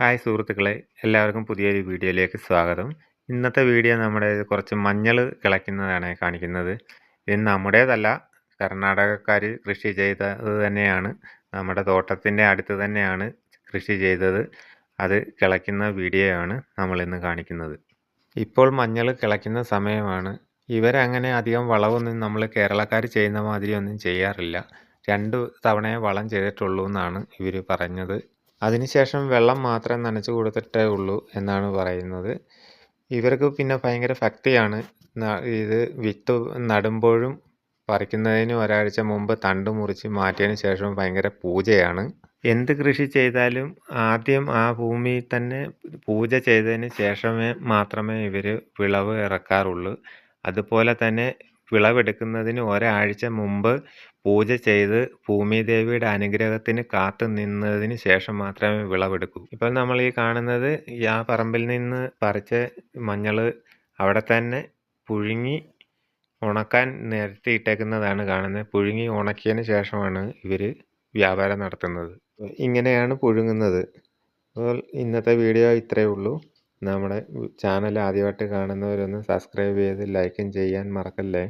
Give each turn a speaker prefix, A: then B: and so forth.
A: Hi സുഹൃത്തുക്കളെ എല്ലാവർക്കും പുതിയൊരു വീഡിയോയിലേക്ക് സ്വാഗതം. ഇന്നത്തെ വീഡിയോ നമ്മുടെ കുറച്ച് മഞ്ഞൾ കിളയ്ക്കുന്നതാണ് കാണിക്കുന്നത്. ഇത് നമ്മുടേതല്ല കർണാടകക്കാർ കൃഷി ചെയ്തത് തന്നെയാണ്. നമ്മുടെ തോട്ടത്തിന്റെ അടുത്ത് തന്നെയാണ് കൃഷി ചെയ്തത്. അത് കിളയ്ക്കുന്ന വീഡിയോ ആണ് നമ്മളിന്ന് കാണിക്കുന്നത്. ഇപ്പോൾ മഞ്ഞൾ കിളയ്ക്കുന്ന സമയമാണ്. ഇവരങ്ങനെ അധികം വളവൊന്നും നമ്മൾ കേരളക്കാർ ചെയ്യുന്ന മാതിരി ഒന്നും ചെയ്യാറില്ല. രണ്ട് തവണയെ വളം ചെയ്തിട്ടുള്ളൂ എന്നാണ് ഇവർ പറഞ്ഞത്. അതിനുശേഷം വെള്ളം മാത്രം നനച്ചു കൊടുത്തിട്ടേ ഉള്ളൂ എന്നാണ് പറയുന്നത്. ഇവർക്ക് പിന്നെ ഭയങ്കര ഭക്തിയാണ്. ഇത് വിത്ത് നടുമ്പോഴും പറിക്കുന്നതിന് ഒരാഴ്ച മുമ്പ് തണ്ട് മുറിച്ച് മാറ്റിയതിന് ശേഷം ഭയങ്കര പൂജയാണ്. എന്ത് കൃഷി ചെയ്താലും ആദ്യം ആ ഭൂമിയിൽ തന്നെ പൂജ ചെയ്തതിന് ശേഷമേ മാത്രമേ ഇവർ വിളവ് ഇറക്കാറുള്ളൂ. അതുപോലെ തന്നെ വിളവെടുക്കുന്നതിന് ഒരാഴ്ച മുമ്പ് പൂജ ചെയ്ത് ഭൂമിദേവിയുടെ അനുഗ്രഹത്തിന് കാത്തു നിന്നതിന് ശേഷം മാത്രമേ വിളവെടുക്കൂ. ഇപ്പോൾ നമ്മൾ ഈ കാണുന്നത് ആ പറമ്പിൽ നിന്ന് പറിച്ച മഞ്ഞൾ അവിടെ തന്നെ പുഴുങ്ങി ഉണക്കാൻ നിരത്തിയിട്ടേക്കുന്നതാണ് കാണുന്നത്. പുഴുങ്ങി ഉണക്കിയതിന് ശേഷമാണ് ഇവർ വ്യാപാരം നടത്തുന്നത്. ഇങ്ങനെയാണ് പുഴുങ്ങുന്നത്. അപ്പോൾ ഇന്നത്തെ വീഡിയോ ഇത്രയേ ഉള്ളൂ. നമ്മുടെ ചാനൽ ആദ്യമായിട്ട് കാണുന്നവരൊന്ന് സബ്സ്ക്രൈബ് ചെയ്ത് ലൈക്കും ചെയ്യാൻ മറക്കല്ലേ?